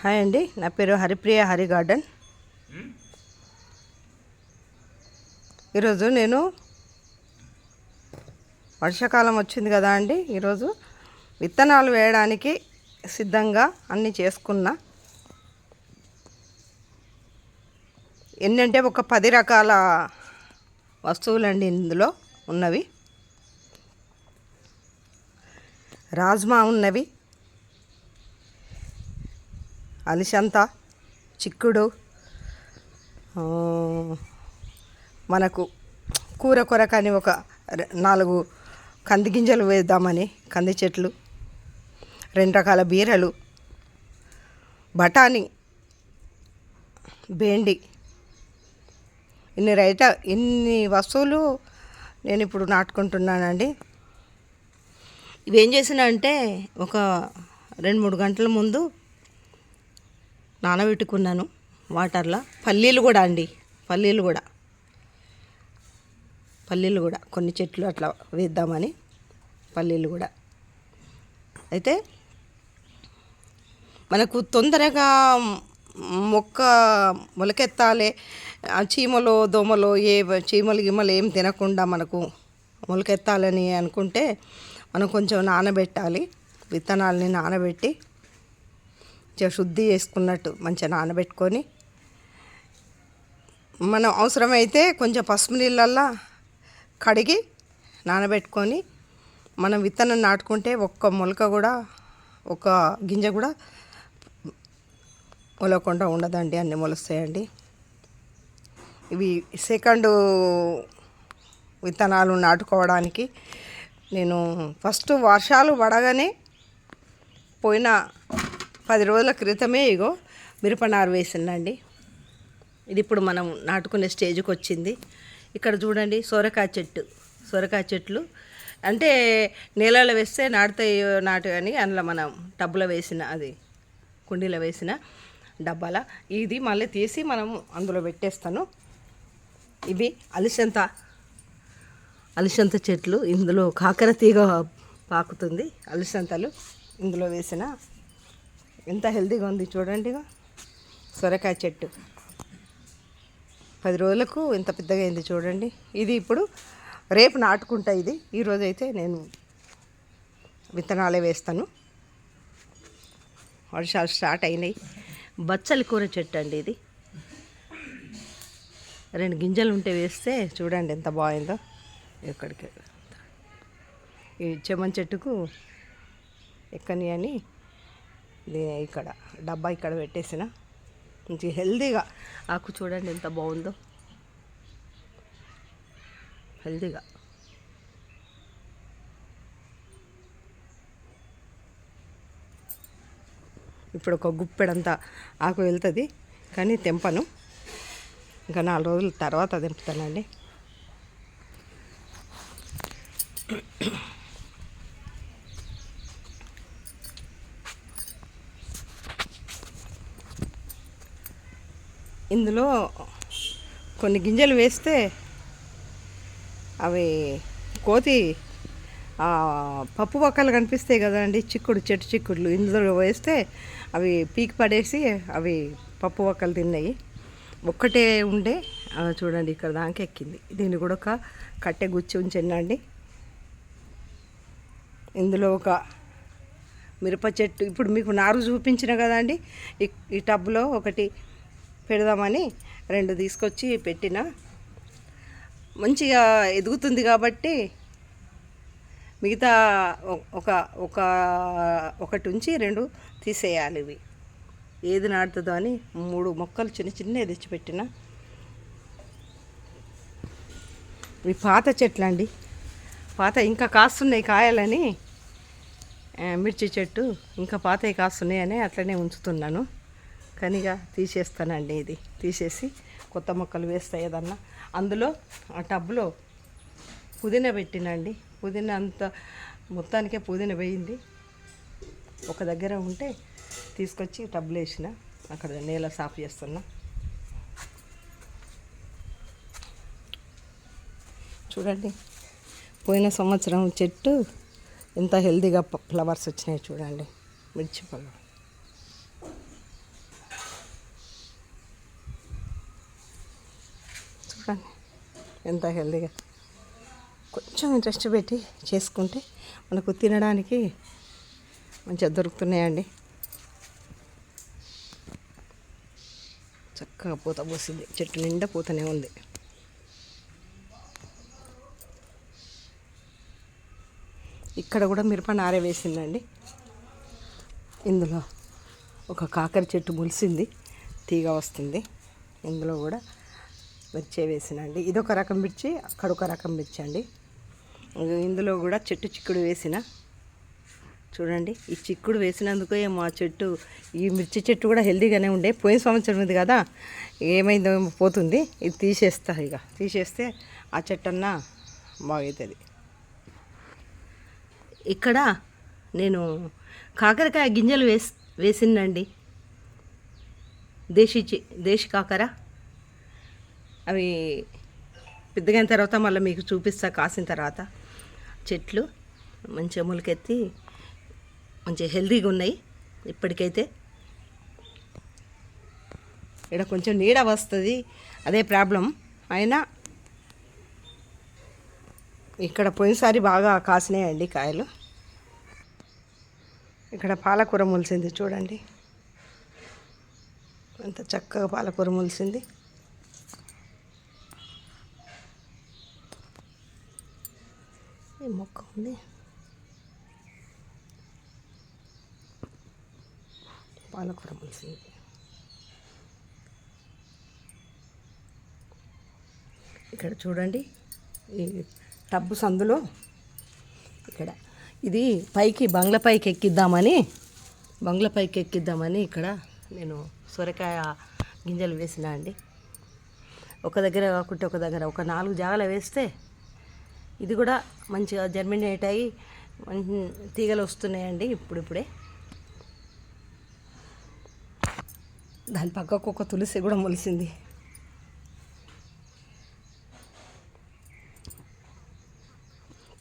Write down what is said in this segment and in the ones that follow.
Hi అండి నా పేరు హరిప్రియ హరి గార్డెన్. ఈరోజు నేను వర్షాకాలం వచ్చింది కదా అండి ఈరోజు విత్తనాలు వేయడానికి సిద్ధంగా అన్నీ చేసుకున్నా. ఎన్నంటే ఒక పది రకాల వస్తువులండి ఇందులో ఉన్నవి. రాజ్మా ఉన్నవి అలిసంత చిక్కుడు మనకు కూర కొరకని ఒక నాలుగు కంది గింజలు వేద్దామని కంది చెట్లు రెండు రకాల బీరలు బఠానీ బేండి. ఇన్ని రైట ఇన్ని వస్తువులు నేను ఇప్పుడు నాటుకుంటున్నానండి. ఇవేం చేసినా చేసిన అంటే ఒక రెండు మూడు గంటల ముందు నానబెట్టుకున్నాను వాటర్లో. పల్లీలు కూడా అండి. పల్లీలు కూడా. పల్లీలు కూడా. కొన్ని చెట్లు అట్లా వేద్దామని పల్లీలు కూడా. అయితే మనకు తొందరగా మొక్క మొలకెత్తాలి. ఆ చీమలో ఏ చీమలు గిమ్మలు ఏం తినకుండా మనకు మొలకెత్తాలని అనుకుంటే మనం కొంచెం నానబెట్టాలి. విత్తనాలని నానబెట్టి మంచిగా శుద్ధి చేసుకున్నట్టు మంచిగా నానబెట్టుకొని. మనం అవసరమైతే కొంచెం పసుపు నీళ్ళల్లో కడిగి నానబెట్టుకొని మనం విత్తనం నాటుకుంటే ఒక్క మొలక కూడా ఒక గింజ కూడా మొలకుండా ఉండదండి అన్నీ మొలుస్తాయండి. ఇవి సెకండ్ విత్తనాలు నాటుకోవడానికి నేను ఫస్ట్ వర్షాలు పడగానే పోయిన పది రోజుల క్రితమే ఇగో మిరపనారు వేసిందండి ఇది ఇప్పుడు మనం నాటుకునే స్టేజ్కి వచ్చింది. ఇక్కడ చూడండి సొరకాయ చెట్టు సొరకాయ చెట్లు. అంటే నేలలో వేస్తే నాటుతాయి నాటు అని అందులో మనం టబ్బులో వేసిన అది కుండీలో వేసిన డబ్బాల. ఇది మళ్ళీ తీసి మనం అందులో పెట్టేస్తాను. ఇవి అలిసంత అలిసంత చెట్లు. ఇందులో కాకర తీగ పాకుతుంది. అలిసంతలు ఇందులో వేసిన ఎంత హెల్తీగా ఉంది చూడండి సొరకాయ చెట్టు. పది రోజులకు ఎంత పెద్దగా అయింది చూడండి. ఇది ఇప్పుడు రేపు నాటుకుంటా ఇది. ఈరోజు అయితే నేను విత్తనాలే వేస్తాను. వర్షాలు స్టార్ట్ అయినాయి. బచ్చలి కూర చెట్టు అండి ఇది. రెండు గింజలు ఉంటే వేస్తే చూడండి ఎంత బాగుందో. ఇక్కడికి ఈ చెమన్ చెట్టుకు ఎక్కని అని ఇది ఇక్కడ డబ్బా ఇక్కడ పెట్టేసిన. మంచి హెల్దీగా. ఆకు చూడండి ఎంత బాగుందో. హెల్దీగా. ఇప్పుడు ఒక గుప్పెడంతా ఆకు వెళ్తుంది కానీ తెంపను. ఇంకా నాలుగు రోజుల తర్వాత తెంపుతానండి. ఇందులో కొన్ని గింజలు వేస్తే అవి కోతి పప్పు పక్కలు కనిపిస్తాయి కదండి చిక్కుడు చెట్టు చిక్కుడులు. ఇందులో వేస్తే అవి పీకి పడేసి అవి పప్పు పక్కలు తిన్నాయి. ఒక్కటే ఉండే చూడండి ఇక్కడ దానికి ఎక్కింది. దీన్ని కూడా ఒక కట్టె గుచ్చి ఉంచండి ఇందులో ఒక మిరప చెట్టు. ఇప్పుడు మీకు నారు చూపించిన కదండి ఈ ఈ టబ్లో ఒకటి పెడదామని రెండు తీసుకొచ్చి పెట్టిన. మంచిగా ఎదుగుతుంది కాబట్టి మిగతా ఒక ఒక ఒకటి ఉంచి రెండు తీసేయాలి ఇవి. ఏది నాటుతుందో అని మూడు మొక్కలు చిన్న చిన్నవి తెచ్చిపెట్టిన ఇవి పాత చెట్లు అండి పాత ఇంకా కాస్తున్నాయి కాయాలని. మిర్చి చెట్టు ఇంకా పాతవి కాస్తున్నాయని అట్లనే ఉంచుతున్నాను. కనిగా తీసేస్తానండి ఇది. తీసేసి కొత్త మొక్కలు వేస్తాయి ఏదన్నా. అందులో ఆ టబ్లో పుదీనా పెట్టినండి. పుదీనా అంత మొత్తానికే పుదీనా వేయింది. ఒక దగ్గర ఉంటే తీసుకొచ్చి టబ్లు వేసిన. అక్కడ నేల సాఫ్ చేస్తున్నా. చూడండి. పోయిన సంవత్సరం చెట్టు ఎంత హెల్తీగా ఫ్లవర్స్ వచ్చినాయి చూడండి. మిర్చి పళ్ళు చూడండి ఎంత హెల్దీగా. కొంచెం ఇంట్రెస్ట్ పెట్టి చేసుకుంటే మనకు తినడానికి మంచిగా దొరుకుతున్నాయండి. చక్కగా పూత పోసింది. చెట్టు నిండా పూతనే ఉంది. ఇక్కడ కూడా మిరప నారే వేసిందండి. ఇందులో ఒక కాకర చెట్టు ములిసింది. తీగ వస్తుంది. ఇందులో కూడా మిర్చి వేసినండి. ఇదొక రకం మిర్చి అక్కడ ఒక రకం మిర్చి అండి. ఇందులో కూడా చెట్టు చిక్కుడు వేసిన. చూడండి ఈ చిక్కుడు వేసినందుకు ఏమో ఆ చెట్టు ఈ మిర్చి చెట్టు కూడా హెల్దీగానే ఉండే. పోయిన సంవత్సరం ఉంది కదా ఏమైందో ఏమో పోతుంది. ఇది తీసేస్తా ఇక. తీసేస్తే ఆ చెట్టు అన్నా బాగవుతుంది ఇక్కడ నేను కాకరకాయ గింజలు వేసి వేసిందండి దేశీ చి దేశీ కాకర. అవి పెద్దగైన తర్వాత మళ్ళీ మీకు చూపిస్తా కాసిన తర్వాత చెట్లు మంచిగా మొలకెత్తి మంచిగా హెల్తీగా ఉన్నాయి ఇప్పటికైతే. ఇక్కడ కొంచెం నీడ వస్తుంది అదే ప్రాబ్లం. అయినా ఇక్కడ పోయినసారి బాగా కాసినాయండి కాయలు. ఇక్కడ పాలకూర మొలిసింది చూడండి. అంత చక్కగా పాలకూర మొలిసింది. ఈ మొక్క ఉంది పాలకూర మొలిసింది ఇక్కడ చూడండి ఈ టబ్బు సందులో ఇక్కడ. ఇది పైకి బంగ్లా పైకి ఎక్కిద్దామని బంగ్లా పైకి ఎక్కిద్దామని ఇక్కడ నేను సొరకాయ గింజలు వేసిన అండి. ఒక దగ్గర కాకుంటే ఒక దగ్గర ఒక నాలుగు జాగాలు వేస్తే ఇది కూడా మంచిగా జర్మినేట్ అయ్యి తీగలు వస్తున్నాయండి ఇప్పుడిప్పుడే. దాని పక్కకు ఒక తులసి కూడా మొలిసింది.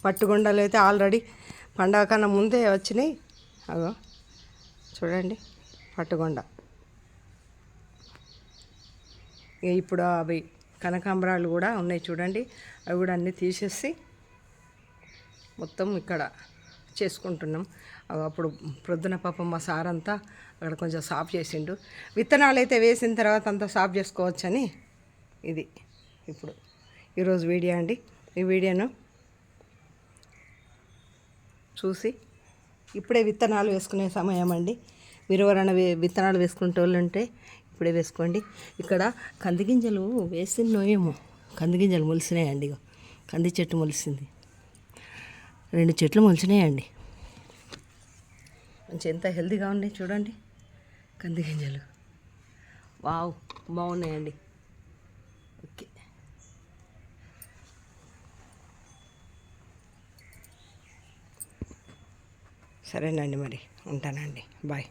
పట్టుగొండలు అయితే ఆల్రెడీ పండగ కన్నా ముందే వచ్చినాయి. అగో చూడండి పట్టుగొండ. ఇప్పుడు అవి కనకాంబరాలు కూడా ఉన్నాయి చూడండి. అవి కూడా అన్నీ తీసేసి మొత్తం ఇక్కడ చేసుకుంటున్నాం. అప్పుడు ప్రొద్దున పాపం మా సార్ అంతా అక్కడ కొంచెం సాఫ్ చేసిండు. విత్తనాలు అయితే వేసిన తర్వాత అంతా సాఫ్ చేసుకోవచ్చని ఇది ఇప్పుడు. ఈరోజు వీడియో అండి. ఈ వీడియోను చూసి ఇప్పుడే విత్తనాలు వేసుకునే సమయం అండి. మీరు ఎవరైనా వే- విత్తనాలు వేసుకుంటే వాళ్ళు ఉంటే ఇప్పుడే వేసుకోండి. ఇక్కడ కంది గింజలు వేసినో ఏమో కంది గింజలు మొలిసినాయండి కంది చెట్టు మొలిసింది. రెండు చెట్లు మొలిచినాయండి మంచి ఎంత హెల్తీగా ఉన్నాయి చూడండి. కంది గింజలు వావ్ బాగున్నాయండి. ఓకే. సరేనండి మరి. ఉంటానండి. బాయ్.